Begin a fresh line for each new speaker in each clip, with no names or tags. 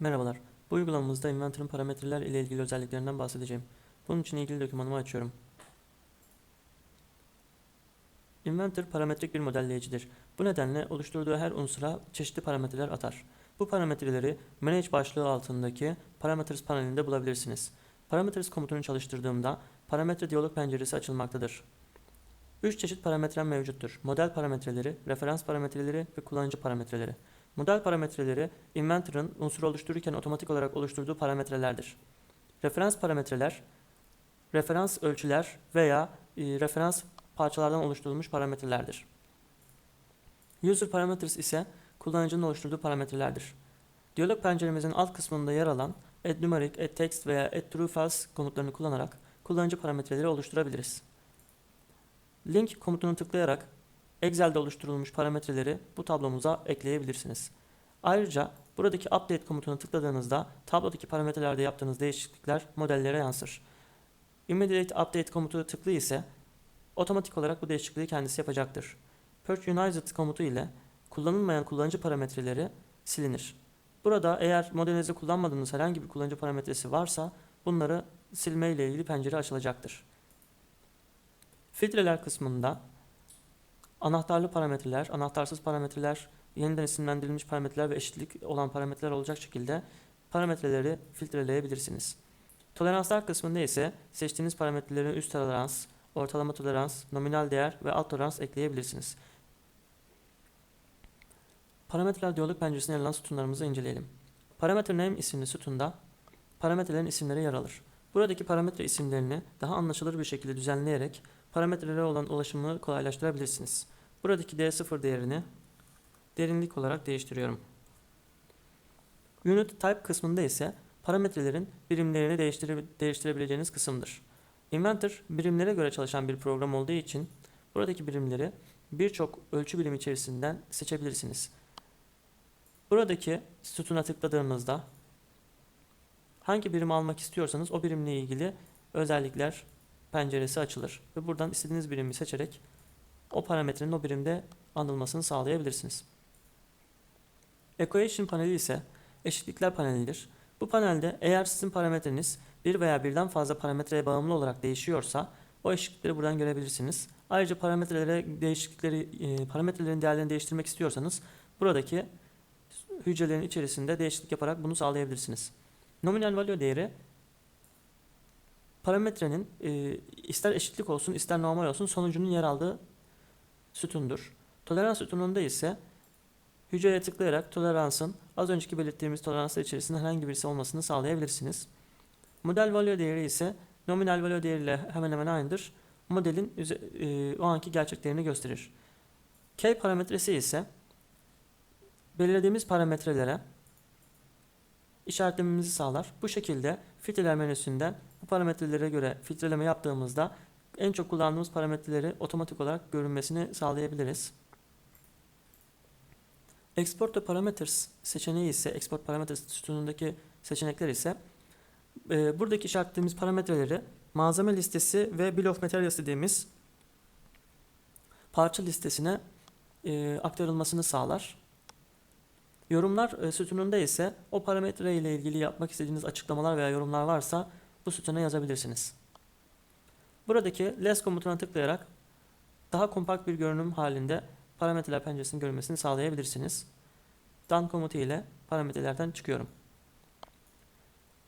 Merhabalar. Bu uygulamamızda Inventor'ın parametreler ile ilgili özelliklerinden bahsedeceğim. Bunun için ilgili dokümanımı açıyorum. Inventor parametrik bir modelleyicidir. Bu nedenle oluşturduğu her unsura çeşitli parametreler atar. Bu parametreleri Manage başlığı altındaki Parameters panelinde bulabilirsiniz. Parameters komutunu çalıştırdığımda parametre diyalog penceresi açılmaktadır. 3 çeşit parametrem mevcuttur. Model parametreleri, referans parametreleri ve kullanıcı parametreleri. Model parametreleri Inventor'ın unsur oluştururken otomatik olarak oluşturduğu parametrelerdir. Referans parametreler, referans ölçüler veya e, referans parçalardan oluşturulmuş parametrelerdir. User parameters ise kullanıcının oluşturduğu parametrelerdir. Diyalog penceremizin alt kısmında yer alan add numeric, add text veya add true false komutlarını kullanarak kullanıcı parametreleri oluşturabiliriz. Link komutunu tıklayarak Excel'de oluşturulmuş parametreleri bu tablomuza ekleyebilirsiniz. Ayrıca buradaki Update komutunu tıkladığınızda tablodaki parametrelerde yaptığınız değişiklikler modellere yansır. Immediate Update komutu tıklı ise otomatik olarak bu değişikliği kendisi yapacaktır. Purge United komutu ile kullanılmayan kullanıcı parametreleri silinir. Burada eğer modelinizde kullanmadığınız herhangi bir kullanıcı parametresi varsa bunları silme ile ilgili pencere açılacaktır. Filtreler kısmında anahtarlı parametreler, anahtarsız parametreler, yeniden isimlendirilmiş parametreler ve eşitlik olan parametreler olacak şekilde parametreleri filtreleyebilirsiniz. Toleranslar kısmında ise seçtiğiniz parametrelerin üst tolerans, ortalama tolerans, nominal değer ve alt tolerans ekleyebilirsiniz. Parametreler diyalog penceresine yer alan sütunlarımızı inceleyelim. Parametre name isimli sütunda parametrelerin isimleri yer alır. Buradaki parametre isimlerini daha anlaşılır bir şekilde düzenleyerek parametrelere olan ulaşımı kolaylaştırabilirsiniz. Buradaki D0 değerini derinlik olarak değiştiriyorum. Unit Type kısmında ise parametrelerin birimlerini değiştire, değiştirebileceğiniz kısımdır. Inventor birimlere göre çalışan bir program olduğu için buradaki birimleri birçok ölçü birimi içerisinden seçebilirsiniz. Buradaki sütuna tıkladığınızda hangi birimi almak istiyorsanız o birimle ilgili özellikler penceresi açılır ve buradan istediğiniz birimi seçerek o parametrenin o birimde anılmasını sağlayabilirsiniz. Equation paneli ise eşitlikler panelidir. Bu panelde eğer sizin parametreniz bir veya birden fazla parametreye bağımlı olarak değişiyorsa o eşitlikleri buradan görebilirsiniz. Ayrıca parametrelere değişiklikleri e, parametrelerin değerlerini değiştirmek istiyorsanız buradaki hücrelerin içerisinde değişiklik yaparak bunu sağlayabilirsiniz. Nominal value değeri parametrenin e, ister eşitlik olsun ister normal olsun sonucunun yer aldığı sütundur. Tolerans sütununda ise hücreye tıklayarak toleransın az önceki belirttiğimiz toleranslar içerisinde herhangi birisi olmasını sağlayabilirsiniz. Model value değeri ise nominal value değeriyle hemen hemen aynıdır. Modelin e, o anki gerçek değerini gösterir. K parametresi ise belirlediğimiz parametrelere işaretlememizi sağlar. Bu şekilde filtreler menüsünden bu parametrelere göre filtreleme yaptığımızda en çok kullandığımız parametreleri otomatik olarak görünmesini sağlayabiliriz. Export to Parameters seçeneği ise Export Parameters sütunundaki seçenekler ise e, buradaki işaretlediğimiz parametreleri malzeme listesi ve Bill of Materials dediğimiz parça listesine e, aktarılmasını sağlar. Yorumlar e, sütununda ise o parametre ile ilgili yapmak istediğiniz açıklamalar veya yorumlar varsa bu sütuna yazabilirsiniz. Buradaki less komutuna tıklayarak daha kompakt bir görünüm halinde parametreler penceresinin görünmesini sağlayabilirsiniz. Done komutu ile parametrelerden çıkıyorum.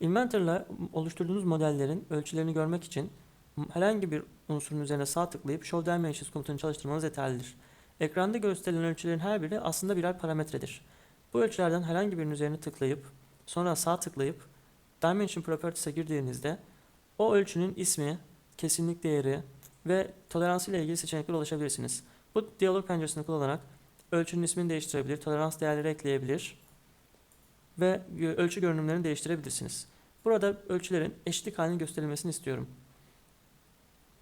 Inventor ile oluşturduğunuz modellerin ölçülerini görmek için herhangi bir unsurun üzerine sağ tıklayıp Show Dimensions komutunu çalıştırmanız yeterlidir. Ekranda gösterilen ölçülerin her biri aslında birer parametredir. Bu ölçülerden herhangi birinin üzerine tıklayıp sonra sağ tıklayıp Dimension Properties'e girdiğinizde o ölçünün ismi, kesinlik değeri ve toleransı ile ilgili seçeneklere ulaşabilirsiniz. Bu diyalog penceresini kullanarak ölçünün ismini değiştirebilir, tolerans değerleri ekleyebilir ve ölçü görünümlerini değiştirebilirsiniz. Burada ölçülerin eşitlik halini gösterilmesini istiyorum.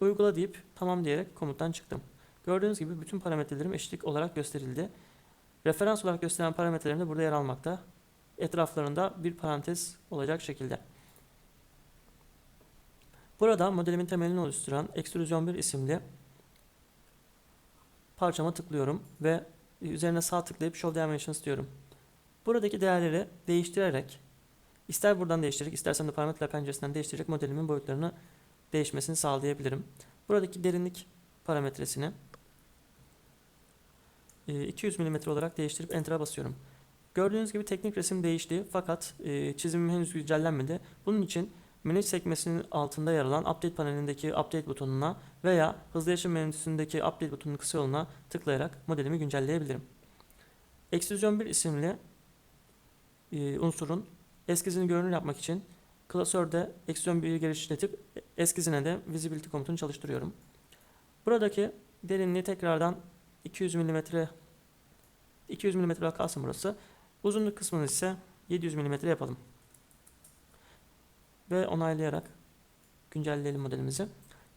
Uygula deyip tamam diyerek komuttan çıktım. Gördüğünüz gibi bütün parametrelerim eşitlik olarak gösterildi. Referans olarak gösteren parametrelerim de burada yer almakta. Etraflarında bir parantez olacak şekilde. Burada modelimin temelini oluşturan Extrusion 1 isimli parçama tıklıyorum ve üzerine sağ tıklayıp Show Dimensions diyorum. Buradaki değerleri değiştirerek İster buradan değiştirerek, istersem de parametreler penceresinden değiştirerek modelimin boyutlarını değişmesini sağlayabilirim. Buradaki derinlik parametresini 200 mm olarak değiştirip Enter'a basıyorum. Gördüğünüz gibi teknik resim değişti fakat e, çizimim henüz güncellenmedi. Bunun için menü sekmesinin altında yer alan Update panelindeki Update butonuna veya hızlı yaşam menüsündeki Update butonunun kısa yoluna tıklayarak modelimi güncelleyebilirim. Extrusion 1 isimli e, unsurun eskizini görünür yapmak için klasörde Extrusion 1'i genişletip eskizine de Visibility komutunu çalıştırıyorum. Buradaki derinliği tekrardan 200 mm 200 mm kalsın burası. Uzunluk kısmını ise 700 mm yapalım. Ve onaylayarak güncelleyelim modelimizi.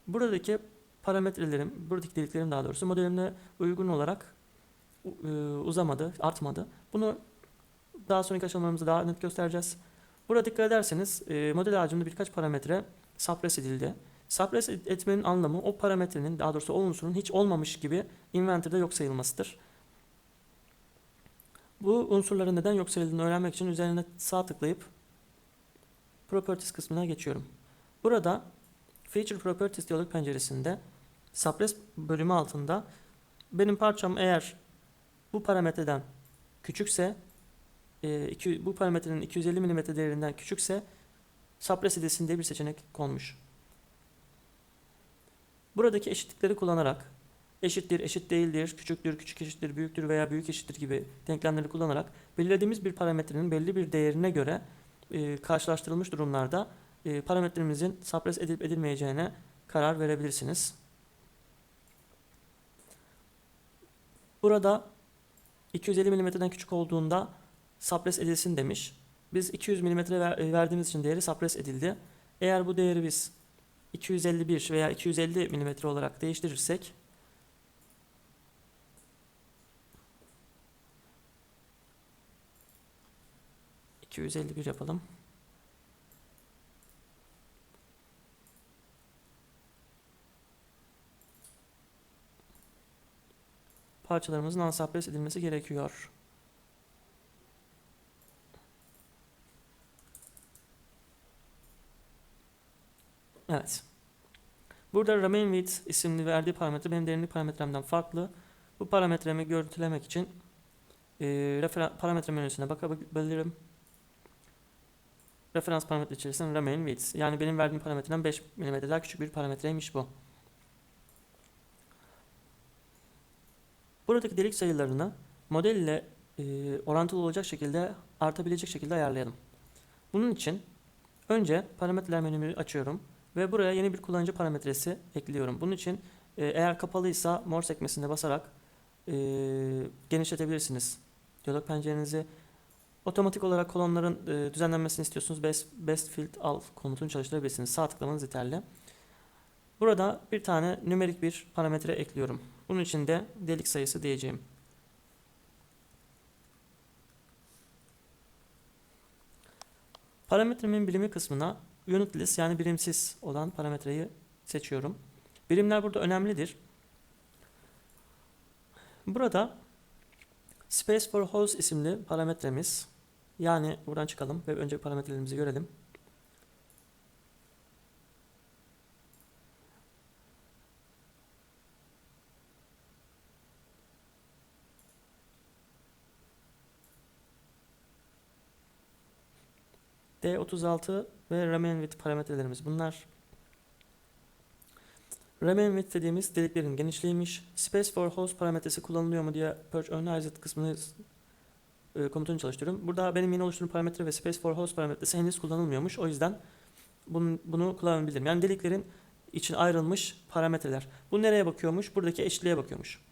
Buradaki parametrelerim, buradaki deliklerim daha doğrusu modelimle uygun olarak e, uzamadı, artmadı. Bunu daha sonraki aşamalarımızda daha net göstereceğiz. Burada dikkat ederseniz e, model ağacımda birkaç parametre suppress edildi. Suppress etmenin anlamı o parametrenin daha doğrusu o unsurun hiç olmamış gibi inventory'da yok sayılmasıdır. Bu unsurların neden yok sayıldığını öğrenmek için üzerine sağ tıklayıp Properties kısmına geçiyorum. Burada Feature Properties diyalog penceresinde Suppress bölümü altında benim parçam eğer bu parametreden küçükse e, iki, bu parametrenin 250 mm değerinden küçükse suppress edilsin diye bir seçenek konmuş. Buradaki eşitlikleri kullanarak eşittir, eşit değildir, küçüktür, küçük eşittir, büyüktür veya büyük eşittir gibi denklemleri kullanarak belirlediğimiz bir parametrenin belli bir değerine göre e, karşılaştırılmış durumlarda e, parametremizin suppress edilip edilmeyeceğine karar verebilirsiniz. Burada 250 mm'den küçük olduğunda suppress edilsin demiş. Biz 200 mm ver, verdiğimiz için değeri suppress edildi. Eğer bu değeri biz 251 veya 250 mm olarak değiştirirsek ...251 yapalım. Parçalarımızın unsuppress edilmesi gerekiyor. Evet. Burada remain width isimli verdiği parametre benim derinlik parametremden farklı. Bu parametremi görüntülemek için e, referans parametre menüsüne bakabilirim. Referans parametre içerisinde remain width. Yani benim verdiğim parametreden 5 mm daha küçük bir parametreymiş bu. Buradaki delik sayılarını model ile e, orantılı olacak şekilde artabilecek şekilde ayarlayalım. Bunun için önce parametreler menümü açıyorum. Ve buraya yeni bir kullanıcı parametresi ekliyorum. Bunun için e, eğer kapalıysa mor sekmesine basarak e, genişletebilirsiniz. Diyalog pencerenizi otomatik olarak kolonların e, düzenlenmesini istiyorsunuz. Best, best field al komutunu çalıştırabilirsiniz. Sağ tıklamanız yeterli. Burada bir tane nümerik bir parametre ekliyorum. Bunun için de delik sayısı diyeceğim. Parametremin bilimi kısmına unitless yani birimsiz olan parametreyi seçiyorum. Birimler burada önemlidir. Burada space for holes isimli parametremiz yani buradan çıkalım ve önce parametrelerimizi görelim. D36 ve remain width parametrelerimiz bunlar. Remain width dediğimiz deliklerin genişliğiymiş. Space for host parametresi kullanılıyor mu diye purge organized kısmını e, komutunu çalıştırıyorum. Burada benim yeni oluşturduğum parametre ve space for host parametresi henüz kullanılmıyormuş. O yüzden bunu, bunu kullanabilirim. Yani deliklerin için ayrılmış parametreler. Bu nereye bakıyormuş? Buradaki eşitliğe bakıyormuş.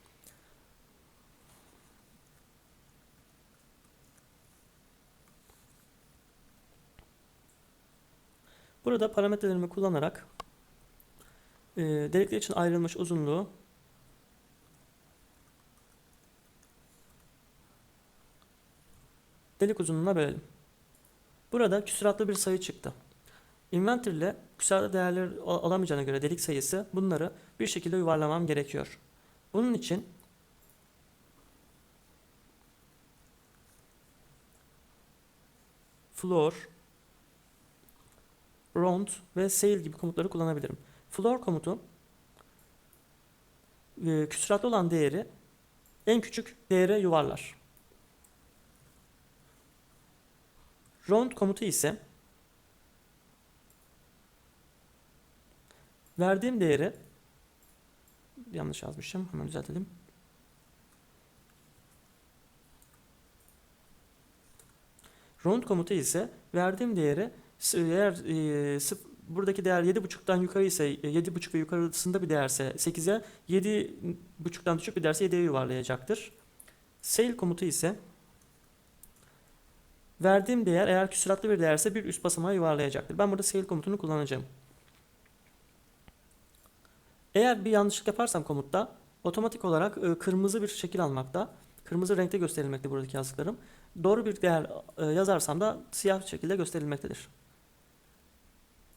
Burada parametrelerimi kullanarak e, delikler için ayrılmış uzunluğu delik uzunluğuna bölelim. Burada küsuratlı bir sayı çıktı. Inventory ile küsuratlı değerler alamayacağına göre delik sayısı bunları bir şekilde yuvarlamam gerekiyor. Bunun için floor round ve sail gibi komutları kullanabilirim. Floor komutu e, küsuratlı olan değeri en küçük değere yuvarlar. Round komutu ise verdiğim değeri yanlış yazmışım. Hemen düzeltelim. Round komutu ise verdiğim değeri eğer e, sıf- buradaki değer 7.5'tan yukarı ise e, 7.5 ve yukarısında bir değerse 8'e 7.5'tan düşük bir değerse 7'ye yuvarlayacaktır. Sail komutu ise verdiğim değer eğer küsuratlı bir değerse bir üst basamağa yuvarlayacaktır. Ben burada sail komutunu kullanacağım. Eğer bir yanlışlık yaparsam komutta otomatik olarak e, kırmızı bir şekil almakta. Kırmızı renkte gösterilmekte buradaki yazdıklarım. Doğru bir değer e, yazarsam da siyah şekilde gösterilmektedir.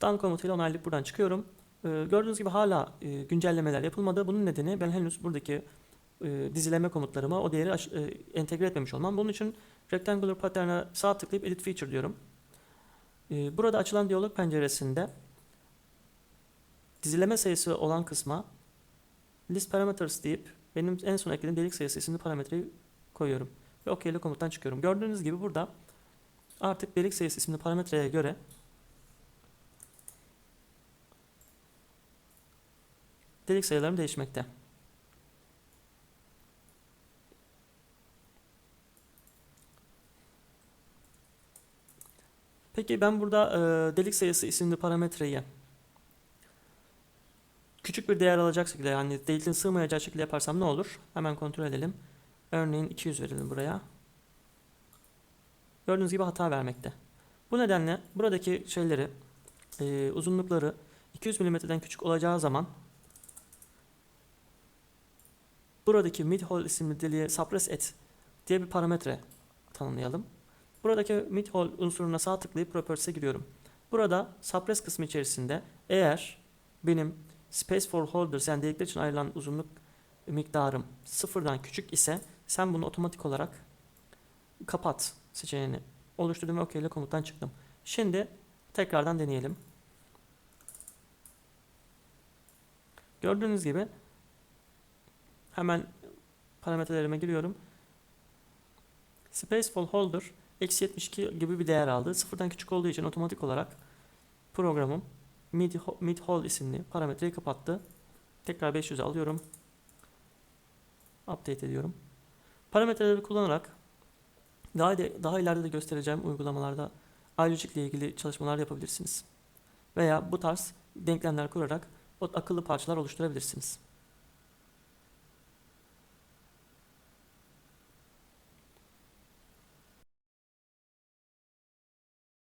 Done komutuyla onaylayıp buradan çıkıyorum. E, gördüğünüz gibi hala e, güncellemeler yapılmadı. Bunun nedeni ben henüz buradaki e, dizileme komutlarıma o değeri e, entegre etmemiş olmam. Bunun için Rectangular Pattern'a sağ tıklayıp Edit Feature diyorum. E, burada açılan diyalog penceresinde dizileme sayısı olan kısma list parameters deyip benim en son eklediğim delik sayısı isimli parametreyi koyuyorum. Ve OK ile komuttan çıkıyorum. Gördüğünüz gibi burada artık delik sayısı isimli parametreye göre delik sayılarım değişmekte. Peki ben burada e, delik sayısı isimli parametreyi küçük bir değer alacak şekilde yani deliğin sığmayacağı şekilde yaparsam ne olur? Hemen kontrol edelim. Örneğin 200 verelim buraya. Gördüğünüz gibi hata vermekte. Bu nedenle buradaki şeyleri e, uzunlukları 200 mm'den küçük olacağı zaman buradaki midhole isimli deliğe suppress et diye bir parametre tanımlayalım. Buradaki midhole unsuruna sağ tıklayıp properties'e giriyorum. Burada suppress kısmı içerisinde eğer benim space for holders yani delikler için ayrılan uzunluk miktarım sıfırdan küçük ise sen bunu otomatik olarak kapat seçeneğini oluşturdum ve OK ile komuttan çıktım. Şimdi tekrardan deneyelim. Gördüğünüz gibi hemen parametrelerime giriyorum. Space for holder eksi 72 gibi bir değer aldı. Sıfırdan küçük olduğu için otomatik olarak programım mid, mid hole isimli parametreyi kapattı. Tekrar 500'e alıyorum. Update ediyorum. Parametreleri kullanarak daha, de, daha ileride de göstereceğim uygulamalarda ayrıcılık ile ilgili çalışmalar yapabilirsiniz. Veya bu tarz denklemler kurarak akıllı parçalar oluşturabilirsiniz.